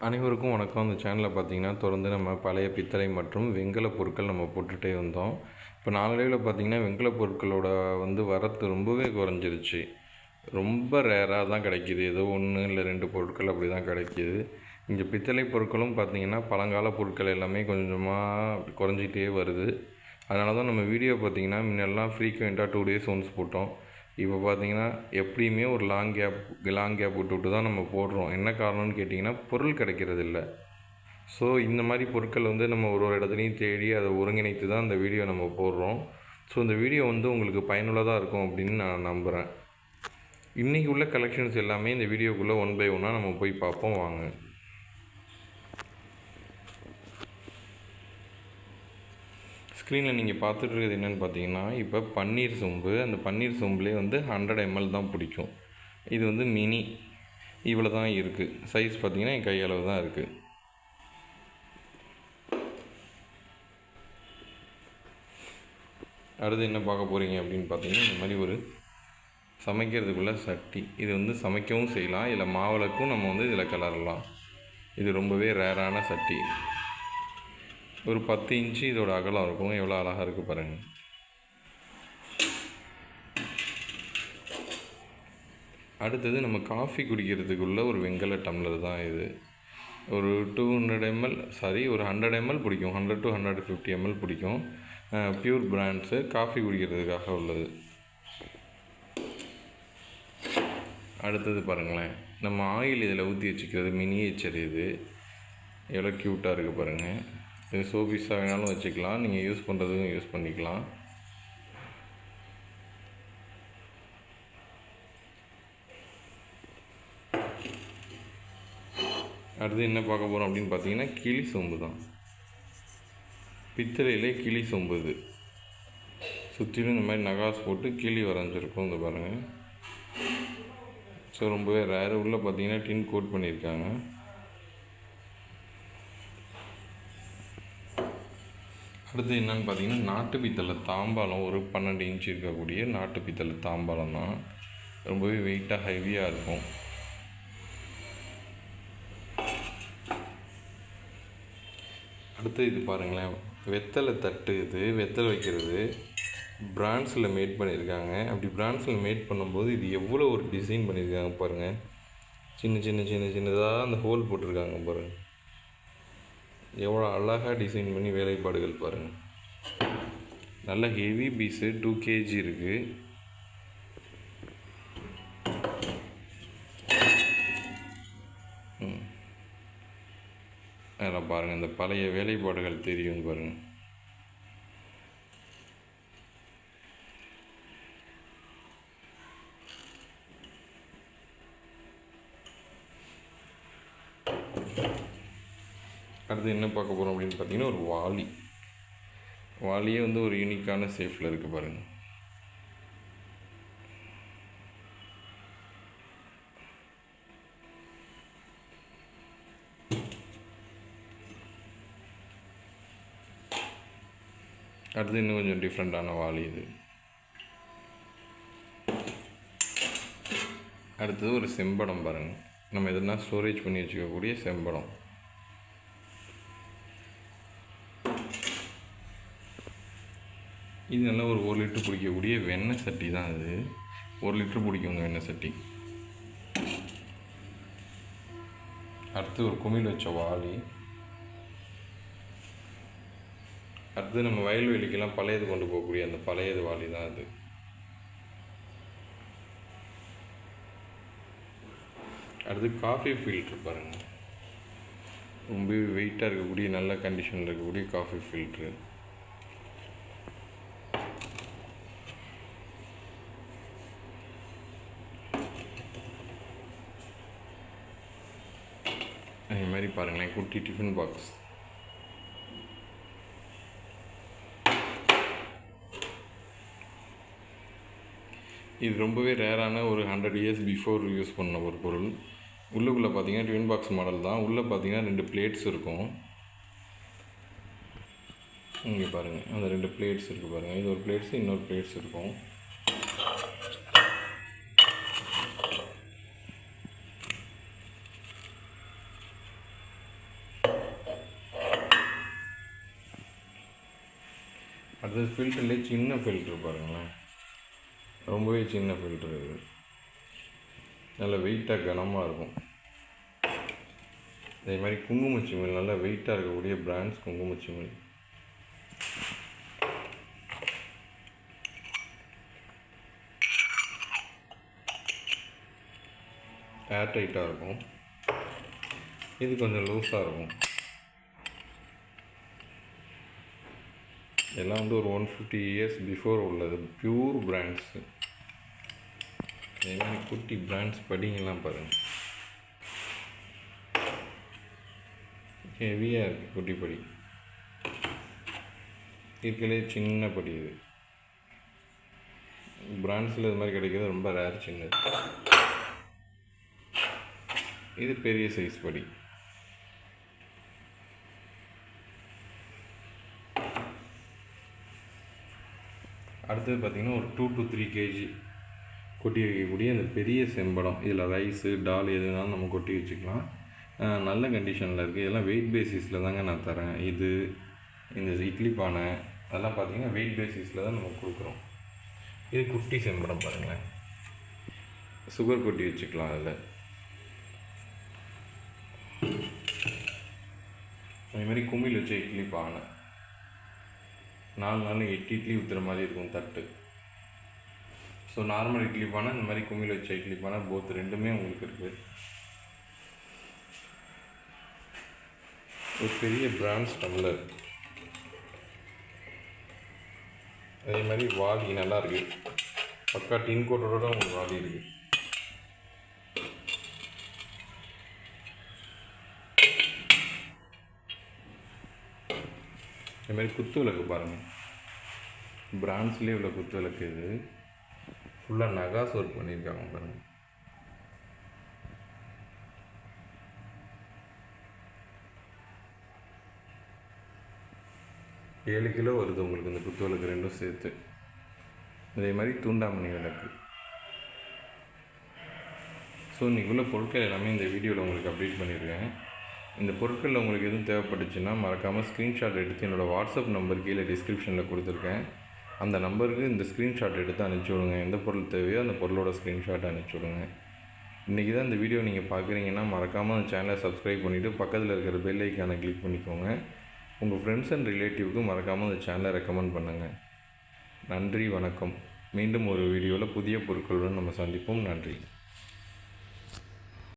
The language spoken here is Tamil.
அனைவருக்கும் வணக்கம். அந்த சேனலில் பார்த்தீங்கன்னா தொடர்ந்து நம்ம பழைய பித்தளை மற்றும் வெங்கல பொருட்கள் நம்ம போட்டுகிட்டே வந்தோம். இப்போ நாளடைவில் பார்த்தீங்கன்னா வெங்கல பொருட்களோட வந்து வரத்து ரொம்பவே குறைஞ்சிருச்சு. ரொம்ப ரேராக தான் கிடைக்கிது. ஏதோ ஒன்று இல்லை ரெண்டு பொருட்கள் அப்படி தான் கிடைக்கிது. இங்கே பித்தளை பொருட்களும் பார்த்திங்கன்னா பழங்கால பொருட்கள் எல்லாமே கொஞ்சமாக குறைஞ்சிட்டே வருது. அதனால தான் நம்ம வீடியோ பார்த்தீங்கன்னா முன்னெல்லாம் ஃப்ரீக்வெண்ட்டாக டூ டேஸ் ஒன்ஸ் போட்டோம். இப்போ பார்த்தீங்கன்னா எப்படியுமே ஒரு லாங் கேப் லாங் கேப் விட்டு விட்டு தான் நம்ம போடுறோம். என்ன காரணம்னு கேட்டிங்கன்னா பொருள் கிடைக்கிறது இல்லை. ஸோ இந்த மாதிரி பொருட்கள் வந்து நம்ம ஒரு ஒரு இடத்துலையும் தேடி அதை ஒருங்கிணைத்து தான் இந்த வீடியோ நம்ம போடுறோம். ஸோ இந்த வீடியோ வந்து உங்களுக்கு பயனுள்ளதாக இருக்கும் அப்படின்னு நான் நம்புகிறேன் இன்றைக்கி உள்ள கலெக்ஷன்ஸ் எல்லாமே இந்த வீடியோக்குள்ளே ஒன் பை ஒன்னாக நம்ம போய் பார்ப்போம் வாங்க. ஸ்க்ரீனில் நீங்கள் பார்த்துட்டு இருக்கிறது என்னென்னு பார்த்தீங்கன்னா இப்போ பன்னீர் சொம்பு அந்த பன்னீர் சொம்புலேயே வந்து ஹண்ட்ரட் எம்எல் தான் பிடிக்கும். இது வந்து மினி இவ்வளோ தான் இருக்குது சைஸ் பார்த்தீங்கன்னா என் கையளவு தான் இருக்குது அடுத்து என்ன பார்க்க போகிறீங்க அப்படின்னு பார்த்தீங்கன்னா இந்த மாதிரி ஒரு சமைக்கிறதுக்குள்ள சட்டி. இது வந்து சமைக்கவும் செய்யலாம். இல்லை மாவிளக்கும் நம்ம வந்து இதில் கிளறலாம் இது ரொம்பவே ரேரான சட்டி. ஒரு பத்து இன்ச்சு இதோட அகலம் இருக்கும். எவ்வளோ அழகாக இருக்குது பாருங்கள் அடுத்தது நம்ம காஃபி குடிக்கிறதுக்குள்ளே ஒரு வெங்கல டம்ளர் தான் இது. ஒரு two hundred M L sorry ஒரு ஹண்ட்ரட் எம்எல் பிடிக்கும். Hundred to hundred fifty M L பிடிக்கும். ப்யூர் பிராண்ட்ஸு காஃபி குடிக்கிறதுக்காக உள்ளது. அடுத்தது பாருங்களேன். நம்ம ஆயில் இதில் ஊற்றி வச்சுக்கிறது மினியேச்சர் இது. எவ்வளோ க்யூட்டாக இருக்குது பாருங்கள் இது சோபீஸாக வேணாலும் வச்சுக்கலாம். நீங்கள் யூஸ் பண்ணுறதுக்கும் யூஸ் பண்ணிக்கலாம். அடுத்து என்ன பார்க்க போகிறோம் அப்படின்னு பார்த்தீங்கன்னா கிளி சொம்பு தான். பித்தளையிலே கிளி சொம்பு இது. சுற்றிலும் இந்த மாதிரி நகாஸ் போட்டு கிளி வரைஞ்சிருக்கும் இந்த பாருங்கள் ஸோ ரொம்பவே ரேர் உள்ளே பார்த்தீங்கன்னா டின் கோட் பண்ணியிருக்காங்க. அடுத்து என்னென்னு பார்த்தீங்கன்னா நாட்டு பித்தளை தாம்பாளம் ஒரு பன்னெண்டு இன்ச் இருக்கக்கூடிய நாட்டு பித்தளை தாம்பாளம் தான். ரொம்பவே வெயிட்டாக ஹெவியாக இருக்கும். அடுத்து இது பாருங்களேன் வெத்தலை தட்டு இது வெத்தலை வைக்கிறது. பிராண்ட்ஸில் மேட் பண்ணியிருக்காங்க. அப்படி பிராண்ட்ஸில் மேட் பண்ணும்போது இது எவ்வளோ ஒரு டிசைன் பண்ணியிருக்காங்க பாருங்கள் சின்ன சின்ன சின்ன சின்னதாக அந்த ஹோல் போட்டிருக்காங்க பாருங்கள் எவ்வளோ அழகாக டிசைன் பண்ணி வேலைப்பாடுகள் பாருங்கள் நல்ல ஹெவி பீஸு டூ கேஜி இருக்குது அதில் பாருங்கள் இந்த பழைய வேலைப்பாடுகள் தெரியும் பாருங்கள் அடுத்து என்ன பார்க்க போகிறோம் அப்படின்னு பார்த்தீங்கன்னா ஒரு வாலி வாலியே வந்து ஒரு யூனிக்கான சேஃபில் இருக்குது பாருங்கள் அடுத்து இன்னும் கொஞ்சம் டிஃப்ரெண்ட்டான வாலி இது. அடுத்தது ஒரு செம்படம் பாருங்கள் நம்ம எதுனா ஸ்டோரேஜ் பண்ணி வச்சுக்கக்கூடிய செம்படம். இது நல்லா ஒரு ஒரு லிட்டர் பிடிக்கக்கூடிய வெண்ணெய் சட்டி தான் அது. ஒரு லிட்டர் பிடிக்குங்க வெண்ணெய் சட்டி. அடுத்து ஒரு குமிழ் வச்ச வாளி. அடுத்து நம்ம வயல்வெளிக்கெல்லாம் பழையது கொண்டு போகக்கூடிய அந்த பழையது வாளி தான் அது. அடுத்து காஃபி ஃபில்ட்ரு பாருங்கள் ரொம்ப வெயிட்டாக இருக்கக்கூடிய நல்ல கண்டிஷனில் இருக்கக்கூடிய காஃபி ஃபில்ட்ரு அதே மாதிரி பாருங்களேன் குட்டி டிஃபன் பாக்ஸ் இது ரொம்பவே ரேரான ஒரு ஹண்ட்ரட் இயர்ஸ் பிஃபோர் யூஸ் பண்ண ஒரு பொருள். உள்ளுக்குள்ளே பார்த்தீங்கன்னா டிஃபன் பாக்ஸ் மாடல் தான். உள்ளே பார்த்தீங்கன்னா ரெண்டு பிளேட்ஸ் இருக்கும். இங்கே பாருங்கள் அந்த ரெண்டு பிளேட்ஸ் இருக்குது பாருங்கள் இது ஒரு பிளேட்ஸ் இன்னொரு பிளேட்ஸ் இருக்கும். அது ஃபில்டர்லேயே சின்ன ஃபில்ட்ரு பாருங்களேன். ரொம்பவே சின்ன ஃபில்ட்ரு இது நல்ல வெயிட்டாக கனமாக இருக்கும். அதே மாதிரி குங்குமச்சிமிழ் நல்லா வெயிட்டாக இருக்கக்கூடிய பிராண்ட்ஸ் குங்குமச்சிமிழ். ஏர் டைட்டாக இருக்கும். இது கொஞ்சம் லூஸாக இருக்கும். எல்லாம் வந்து ஒரு ஒன் ஃபிஃப்டி இயர்ஸ் பிஃபோர் உள்ளது. பியூர் பிராண்ட்ஸு அதே குட்டி பிராண்ட்ஸ் படிங்கெல்லாம் பாருங்கள் ஹெவியாக இருக்குது குட்டி படி. இருக்கிறதே சின்ன படி இது. பிராண்ட்ஸில் இது மாதிரி கிடைக்கிறது ரொம்ப ரேர் சின்னது. இது பெரிய சைஸ் படி. அடுத்தது பார்த்திங்கன்னா ஒரு டூ டு த்ரீ கேஜி கொட்டி வைக்கக்கூடிய அந்த பெரிய செம்படம் இதில் ரைஸு டால் எதுனாலும் நம்ம கொட்டி வச்சுக்கலாம். நல்ல கண்டிஷனில் இருக்குது இதெல்லாம் வெயிட் பேசிஸில் தாங்க நான் தரேன். இது இந்த இட்லி பானை அதெல்லாம் பார்த்தீங்கன்னா வெயிட் பேசிஸில் தான் நம்ம கொடுக்குறோம். இது குட்டி செம்படம் பாருங்களேன். சுகர் கொட்டி வச்சுக்கலாம் அதில். அதே மாதிரி வச்ச இட்லி பானை. நாலு நாள் எட்டு இட்லி ஊற்றுற மாதிரி இருக்கும் தட்டு. ஸோ நார்மல் இட்லி பானை இந்த மாதிரி கும்மியில் வச்ச இட்லி பானை போத் ரெண்டுமே உங்களுக்கு இருக்குது ஒரு பெரிய பிராண்ட்ஸ் டம்ளர் அதே மாதிரி வாலி நல்லா இருக்குது பக்கா டின் கோட்டோட உங்களுக்கு வாலி இருக்குது அதே மாதிரி குத்து விளக்கு பாருங்கள் பிரான்ஸ்லேயே உள்ள குத்து விளக்கு இது. ஃபுல்லாக நகாஸ் ஒர்க் பண்ணியிருக்காங்க பாருங்கள் ஏழு கிலோ வருது உங்களுக்கு இந்த குத்து விளக்கு ரெண்டும் சேர்த்து. அதே மாதிரி தூண்டாமணி விளக்கு. ஸோ இன்றைக்குள்ள பொருட்கள் எல்லாமே இந்த வீடியோவில் உங்களுக்கு அப்டேட் பண்ணியிருக்கேன். இந்த பொருட்களில் உங்களுக்கு எதுவும் தேவைப்பட்டுச்சுன்னா மறக்காமல் ஸ்க்ரீன்ஷாட் எடுத்து என்னோடய வாட்ஸ்அப் நம்பர் கீழே டிஸ்கிரிப்ஷனில் கொடுத்துருக்கேன். அந்த நம்பருக்கு இந்த ஸ்க்ரீன்ஷாட் எடுத்து அனுப்பிச்சி விடுங்க. எந்த பொருள் தேவையோ அந்த பொருளோட ஸ்க்ரீன்ஷாட் அனுப்பிச்சி விடுங்க. இன்றைக்கி தான் இந்த வீடியோ நீங்கள் பார்க்குறீங்கன்னா மறக்காமல் அந்த சேனலை சப்ஸ்கிரைப் பண்ணிவிட்டு பக்கத்தில் இருக்கிற பெல் ஐக்கானை கிளிக் பண்ணிக்கோங்க. உங்கள் ஃப்ரெண்ட்ஸ் அண்ட் ரிலேட்டிவ்க்கு மறக்காமல் அந்த சேனலை ரெக்கமெண்ட் பண்ணுங்கள் நன்றி வணக்கம். மீண்டும் ஒரு வீடியோவில் புதிய பொருட்களுடன் நம்ம சந்திப்போம். நன்றி.